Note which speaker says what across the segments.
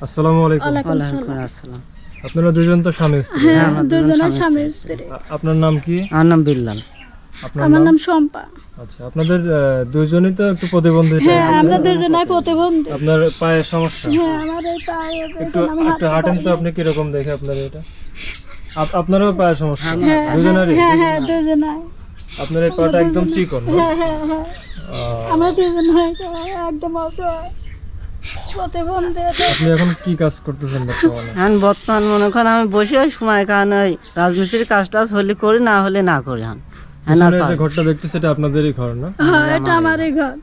Speaker 1: আসসালামু আলাইকুম।
Speaker 2: আসসালাম।
Speaker 1: আপনারা দুজন তো স্বামী স্ত্রী।
Speaker 3: হ্যাঁ
Speaker 2: দুজন
Speaker 3: দুজনের
Speaker 2: স্বামী স্ত্রী।
Speaker 1: আপনার নাম কি?
Speaker 2: আমার নাম বিল্লাল।
Speaker 3: আমার
Speaker 1: নাম?
Speaker 3: শম্পা।
Speaker 1: আচ্ছা আপনাদের আহ, দুইজনই তো একটু প্রতিবন্ধী
Speaker 3: হ্যাঁ আমরা দুজনাই প্রতিবন্ধী।
Speaker 1: আপনার পায়ের সমস্যা?
Speaker 3: হ্যাঁ আমার এই পায়ে
Speaker 1: একটু একটু হাঁটেন তো। আপনি কীরকম দেখে আপনার এটা? আপ- আপনারও পায়ের সমস্যা?
Speaker 3: হ্যাঁ
Speaker 1: দুজনেরই?
Speaker 3: হ্যাঁ হ্যাঁ দুজনাই
Speaker 1: আপনার এই পাটা একদম চিকন
Speaker 3: হ্যাঁ হ্যাঁ হ্যাঁ একদম অসহায়।
Speaker 1: আপনি এখন কি কাজ করতেছেন বর্তমানে?
Speaker 2: এখন বর্তমান মনে করেন আমি বসে ওই সময় কারণে ওই রাজমিস্ত্রির কাজ টাজ হলে করি না হলে না করি এখন। এখন আর
Speaker 1: পিছনে যে ঘরটা দেখতেছে এটা আপনাদেরই ঘর না?
Speaker 3: হ্যাঁ এটা আমারই ঘর।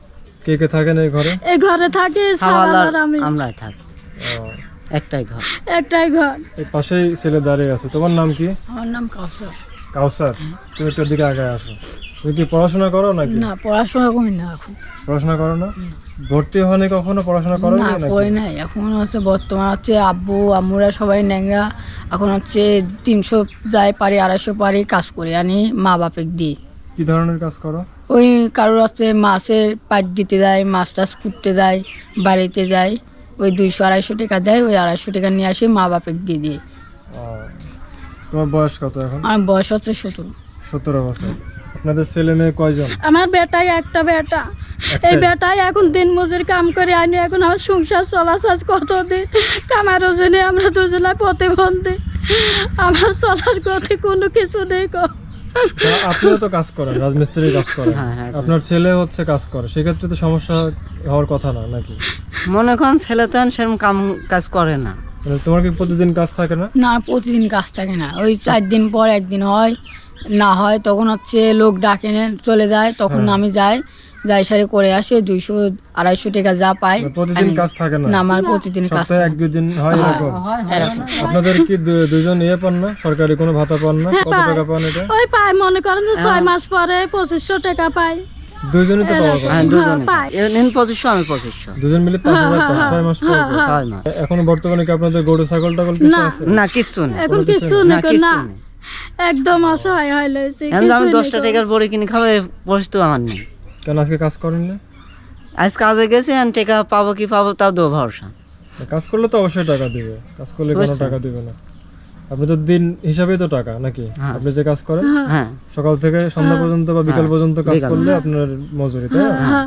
Speaker 1: কে কে থাকেন এই ঘরে?
Speaker 3: এই ঘরে থাকি
Speaker 2: সাওয়াল আর
Speaker 3: আমি।
Speaker 2: আমরাই থাকি। একটাই ঘর।
Speaker 3: একটাই ঘর।
Speaker 1: এই পাশেই ছেলে দাঁড়িয়ে আছে। তোমার নাম কি?
Speaker 4: আমার নাম কাউসার।
Speaker 1: কাউসার। তুমি একটু দিকে আগে আসো। তুমি কি পড়াশোনা করো নাকি?
Speaker 4: না পড়াশোনা করি না এখন।
Speaker 1: পড়াশোনা করো না? ভর্তি হয়নি কখনো? পড়াশোনা করো
Speaker 4: না করি নাই। এখন হচ্ছে বর্তমান হচ্ছে আব্বু আম্মুরা সবাই ন্যাংরা। এখন হচ্ছে তিনশো যাই পারি আড়াইশো পারি কাজ করি। আনি মা বাপেক দিই।
Speaker 1: কি ধরনের কাজ করো?
Speaker 4: ওই কারোর হচ্ছে মাছের পাট দিতে দেয় মাছ টাছ কুটতে দেয় বাড়িতে যায়। ওই দুইশো আড়াইশো টাকা দেয় ওই আড়াইশো টাকা নিয়ে আসে মা বাপেক দিয়ে দিয়ে
Speaker 1: তোমার বয়স কত এখন?
Speaker 4: আমার বয়স হচ্ছে সতেরো।
Speaker 1: সতেরো বছর। আপনাদের ছেলে মেয়ে কয়জন?
Speaker 3: আমার বেটাই একটা বেটা। এই বেটাই এখন দিন মজুর কাম করে আনি এখন আমার সংসার চলাচল কতদিন কামার ওজনে আমরা দুজনে প্রতিবন্ধী। আমার চলার গতি কোনো কিছু নেই
Speaker 1: আপনিও তো কাজ করেন রাজমিস্ত্রির কাজ করেন।
Speaker 2: হ্যাঁ, হ্যাঁ,
Speaker 1: আপনার ছেলে হচ্ছে কাজ করে সেক্ষেত্রে তো সমস্যা হওয়ার কথা না নাকি?
Speaker 2: মনে করেন ছেলে তো সেরকম কাম কাজ করে না।
Speaker 1: মানে তোমার কি প্রতিদিন কাজ থাকে না?
Speaker 4: না প্রতিদিন কাজ থাকে না। ওই চার দিন পর একদিন হয় না হয় তখন হচ্ছে লোক ডাকে নেন চলে যায় তখন
Speaker 1: হ্যাঁ।
Speaker 4: আমি যাই যাই সারি করে আসে দুইশো আড়াইশো টাকা যা পাই।
Speaker 1: মানে প্রতিদিন কাজ থাকে না?
Speaker 4: না আমার প্রতিদিন কাজ
Speaker 1: সপ্তাহে এক
Speaker 4: থাকে।
Speaker 1: দুই দিন হয়। এরকম? আপনাদের কি দুজন ইয়ে পান না? সরকারি কোনো ভাতা পান না? কত টাকা পান এটা?
Speaker 3: ওই পাই মনে করেন যে ছয় মাস পরে পঁচিশশো টাকা পাই।
Speaker 1: দুইজনই তো পাওয়ার কথা
Speaker 2: হ্যাঁ দুজনে। পঁচিশশো আমি পঁচিশশো।
Speaker 1: দুজন মিলে পাঁচ হাজার পান ছয় মাস পর পর।
Speaker 2: ছয় মাস
Speaker 1: এখন বর্তমানে কি আপনাদের গরু ছাগল টাগল কিছু
Speaker 3: না।
Speaker 1: আছে?
Speaker 2: না কিচ্ছু নেই।
Speaker 3: এখন কিছু
Speaker 2: না
Speaker 3: একদম অসহায় হয়ে লইছে
Speaker 2: এখন আমি দশটা। টাকার বড়ি কিনে খাব বসতো আমার নেই।
Speaker 1: কেন আজকে কাজ করেন না?
Speaker 2: আজ কাজে গেছি টাকা পাবো কি পাবো তাও দো ভরসা।
Speaker 1: কাজ করলে তো অবশ্যই টাকা দিবে কাজ করলে কোনো টাকা দিবে না। আপনি তো দিন হিসাবেই তো টাকা নাকি?
Speaker 2: হ্যাঁ।
Speaker 1: আপনি যে কাজ করেন
Speaker 2: হ্যাঁ।
Speaker 1: সকাল থেকে সন্ধ্যা পর্যন্ত বা বিকাল
Speaker 2: হ্যাঁ,
Speaker 1: পর্যন্ত কাজ করলে আপনার মজুরি তাই না?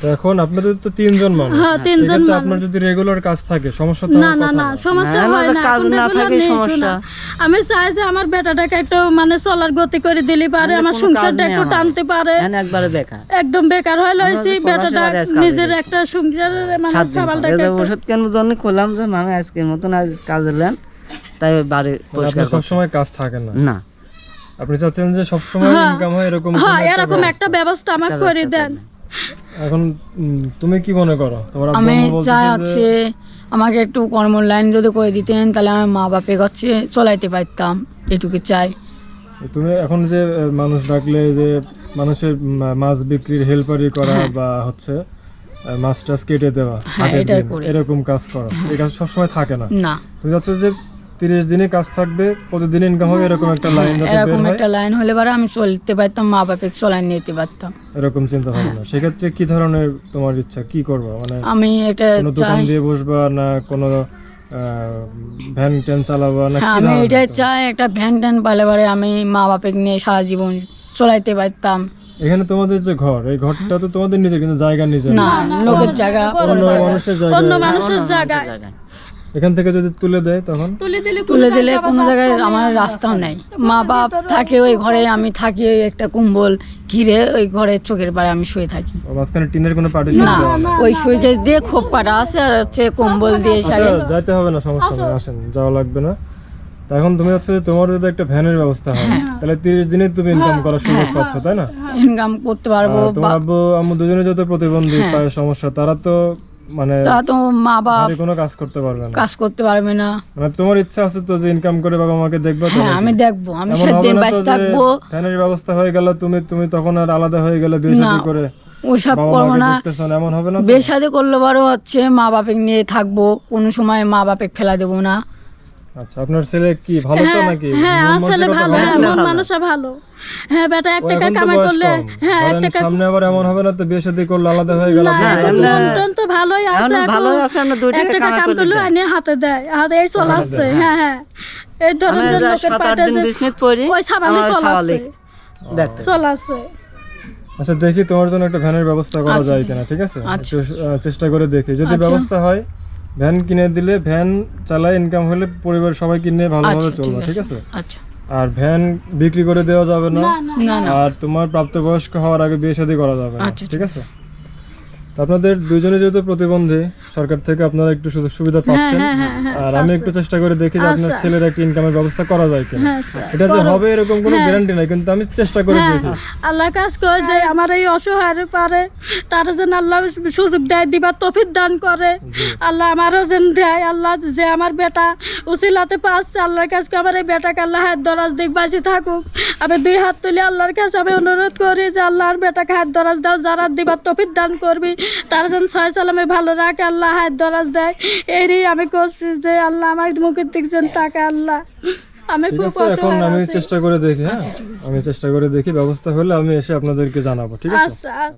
Speaker 3: হ্যাঁ
Speaker 1: তো এখন আপনাদের তো তিনজন মানুষ।
Speaker 3: হ্যাঁ, তিনজন মানুষ।
Speaker 1: আপনার যদি রেগুলার কাজ থাকে সমস্যা তো
Speaker 3: না না না। সমস্যা হয়
Speaker 2: না, কাজ না থাকে সমস্যা।
Speaker 3: আমি চাই যে আমার বেটাটাকে একটু মানে চলার গতি করে দিলি পারে আমার সংসারটা একটু টানতে পারে।
Speaker 2: একবারে বেকার।
Speaker 3: একদম বেকার হয়ে লইছি বেটাটা নিজের একটা সংসারের মানে
Speaker 2: সাত
Speaker 3: সামালটাকে
Speaker 2: যে ওষুধ কেন জন্য করলাম যে মামা আজকের মতন আজ কাজ এলেন তাই বাড়ি
Speaker 1: মানে
Speaker 2: পরিষ্কার
Speaker 1: আপনার সবসময় কাজ থাকে না?
Speaker 2: না।
Speaker 1: আপনি চাচ্ছেন যে সবসময় ইনকাম হয় এরকম
Speaker 3: হ্যাঁ
Speaker 1: একটা
Speaker 3: এরকম
Speaker 1: ব্যবস্থা।
Speaker 3: একটা ব্যবস্থা আমাকে করে দেন।
Speaker 1: এখন তুমি কি মনে করো? তোমার
Speaker 4: আমি চাই হচ্ছে আমাকে একটু কর্ম লাইন যদি করে দিতেন তাহলে আমার মা বাপে হচ্ছে চলাইতে পারতাম এটুকু চাই।
Speaker 1: তুমি এখন যে মানুষ ডাকলে যে মানুষের মাছ বিক্রির হেল্পারি করা বা হচ্ছে মাছ টাছ কেটে দেওয়া
Speaker 4: হ্যাঁ,
Speaker 1: এরকম কাজ করা এই কাজ সবসময় থাকে না। তুমি যাচ্ছ যে তিরিশ দিনে কাজ থাকবে প্রতিদিন ইনকাম হবে এরকম একটা লাইন
Speaker 4: এরকম একটা লাইন হলে পরে আমি চলতে পারতাম মা বাপে চলাই নিতে পারতাম।
Speaker 1: এরকম চিন্তা ভাবনা। সেক্ষেত্রে কি ধরনের তোমার ইচ্ছা? কি করবা? মানে
Speaker 4: আমি এটা
Speaker 1: দোকান
Speaker 4: চাই
Speaker 1: দিয়ে বসবা না কোনো ভ্যান ট্যান চালাবা না
Speaker 4: হ্যাঁ
Speaker 1: কি
Speaker 4: আমি এটাই চাই একটা ভ্যান ট্যান পালে পরে আমি মা বাপে নিয়ে সারা জীবন চলাইতে পারতাম।
Speaker 1: এখানে তোমাদের যে ঘর এই ঘরটা তো তোমাদের নিজে কিন্তু জায়গা নিজে
Speaker 4: না। লোকের জায়গা
Speaker 1: অন্য মানুষের জায়গা।
Speaker 3: অন্য মানুষের জায়গায়
Speaker 1: এখান থেকে যদি তুলে দেয় তখন?
Speaker 3: তুলে দিলে
Speaker 4: তুলে দিলে কোনো জায়গায় আমার রাস্তাও নেই। মা বাপ থাকে ওই ঘরে আমি থাকি ওই একটা কুম্বল ঘিরে ওই ঘরে চোখের পাড়ে আমি শুয়ে থাকি।
Speaker 1: মাঝখানে টিনের কোনো পার্টিশন
Speaker 4: না ওই সুইকেজ দিয়ে খোপ কাটা আছে আর হচ্ছে কম্বল দিয়ে
Speaker 1: আচ্ছা
Speaker 4: সারে।
Speaker 1: যাইতে হবে না সমস্যা নেই আসেন যাওয়া লাগবে না। এখন তুমি হচ্ছে যে তোমার যদি একটা ভ্যানের ব্যবস্থা হয়
Speaker 4: হ্যাঁ।
Speaker 1: তাহলে তিরিশ দিনে তুমি ইনকাম করার সুযোগ পাচ্ছ তাই না?
Speaker 4: ইনকাম করতে পারব
Speaker 1: তোমার আব্বু আম্মু দুজনে যত প্রতিবন্ধী
Speaker 4: হ্যাঁ।
Speaker 1: পায়ের সমস্যা তারা তো মানে
Speaker 4: তা তো মা বাপ
Speaker 1: কোনো কাজ করতে পারবে না।
Speaker 4: কাজ করতে পারবে না।
Speaker 1: মানে তোমার ইচ্ছা আছে তো যে ইনকাম করে বাবা মাকে দেখবে তো
Speaker 4: হ্যাঁ আমি দেখব আমি
Speaker 1: এমন
Speaker 4: সাত দিন বাইশ থাকব।
Speaker 1: ফ্যানের ব্যবস্থা হয়ে গেল তুমি তুমি তখন আর আলাদা হয়ে গেলে বিয়ে শাদী করে ওসব
Speaker 4: করব না।
Speaker 1: এমন হবে না
Speaker 4: বিয়ে শাদী করলে বড় হচ্ছে মা বাপে নিয়ে থাকব কোনো সময় মা বাপে ফেলা দেবো না।
Speaker 1: আচ্ছা আপনার ছেলে কি ভালো তো
Speaker 3: হ্যাঁ
Speaker 1: নাকি?
Speaker 3: হ্যাঁ আসলে ভালো হ্যাঁ মন মানুষে ভালো। হ্যাঁ বেটা এক টাকা কামাই করলে হ্যাঁ এক টাকা
Speaker 1: সামনে আবার এমন হবে না তো বিয়ে শাদী করলে আলাদা হয়ে গেল।
Speaker 3: এখন মন তো ভালোই আছে
Speaker 2: এখন
Speaker 3: এখন
Speaker 2: আছে, আমরা দুই
Speaker 3: এক
Speaker 2: টাকা কামাই
Speaker 3: কাম করলে। আনি হাতে দেয় হাতে এই চলাচ্ছে হ্যাঁ হ্যাঁ। এই ধরুন যে লোকের পাটে যে
Speaker 2: বিজনেস করি
Speaker 3: ওই সাবালে
Speaker 2: আমার
Speaker 3: চলাচ্ছে
Speaker 2: সাওয়ালিক দেখতে।
Speaker 3: চলাচ্ছে
Speaker 1: আচ্ছা দেখি তোমার জন্য একটা ভ্যানের ব্যবস্থা করা
Speaker 4: আচ্ছা,
Speaker 1: যায় কিনা ঠিক আছে?
Speaker 4: আচ্ছা।
Speaker 1: চেষ্টা করে দেখি। যদি
Speaker 4: আচ্ছা।
Speaker 1: ব্যবস্থা হয় ভ্যান কিনে দিলে ভ্যান চালায় ইনকাম হলে পরিবার সবাই কিনে ভালোভাবে
Speaker 4: আচ্ছা
Speaker 1: চলবে
Speaker 4: ঠিক আছে। আচ্ছা।
Speaker 1: আর ভ্যান বিক্রি করে দেওয়া যাবে না। আর তোমার প্রাপ্তবয়স্ক হওয়ার আগে বিয়ে শাদী করা যাবে না
Speaker 4: আচ্ছা,
Speaker 1: ঠিক আছে। আপনাদের দুইজনে যেহেতু প্রতিবন্ধী সরকার থেকে আপনারা একটু সুযোগ সুবিধা পাচ্ছেন।
Speaker 3: হ্যাঁ হ্যাঁ হ্যাঁ
Speaker 1: আর আমি একটু চেষ্টা করে দেখি যে আপনার
Speaker 3: আচ্ছা।
Speaker 1: ছেলের একটা ইনকামের ব্যবস্থা করা যায় কিনা।
Speaker 3: হ্যাঁ
Speaker 1: এটা যে হবে এরকম কোনো
Speaker 3: হ্যাঁ।
Speaker 1: গ্যারান্টি নাই কিন্তু আমি চেষ্টা করে
Speaker 3: হ্যাঁ
Speaker 1: দেখি।
Speaker 3: আল্লাহ কাজ করে যে আমার এই অসহায়ের পারে তার যেন আল্লাহ সুযোগ দেয় দিবার তফিক দান করে। আল্লাহ আমারও যেন দেয় আল্লাহ যে আমার বেটা উসিলাতে পাচ্ছে আল্লাহর কাছে আমার এই বেটাকে আল্লাহ হাত দরাজ দিক বাঁচি থাকুক। আমি দুই হাত তুলে আল্লাহর কাছে আমি অনুরোধ করি যে আল্লাহর বেটাকে হাত দরাজ দাও যারা দিবার তফিক দান করবি তার যেন ছয় সালামে ভালো রাখে আল্লাহ হাত দরাজ দেয়। এরই আমি করছি যে আল্লাহ আমার মুখের দিক যেন তাকে আল্লাহ। আমি
Speaker 1: ঠিক
Speaker 3: খুব
Speaker 1: এখন আমি চেষ্টা করে দেখি হ্যাঁ? আমি চেষ্টা করে দেখি ব্যবস্থা হলে আমি এসে আপনাদেরকে জানাব ঠিক আছে?
Speaker 3: আচ্ছা আচ্ছা।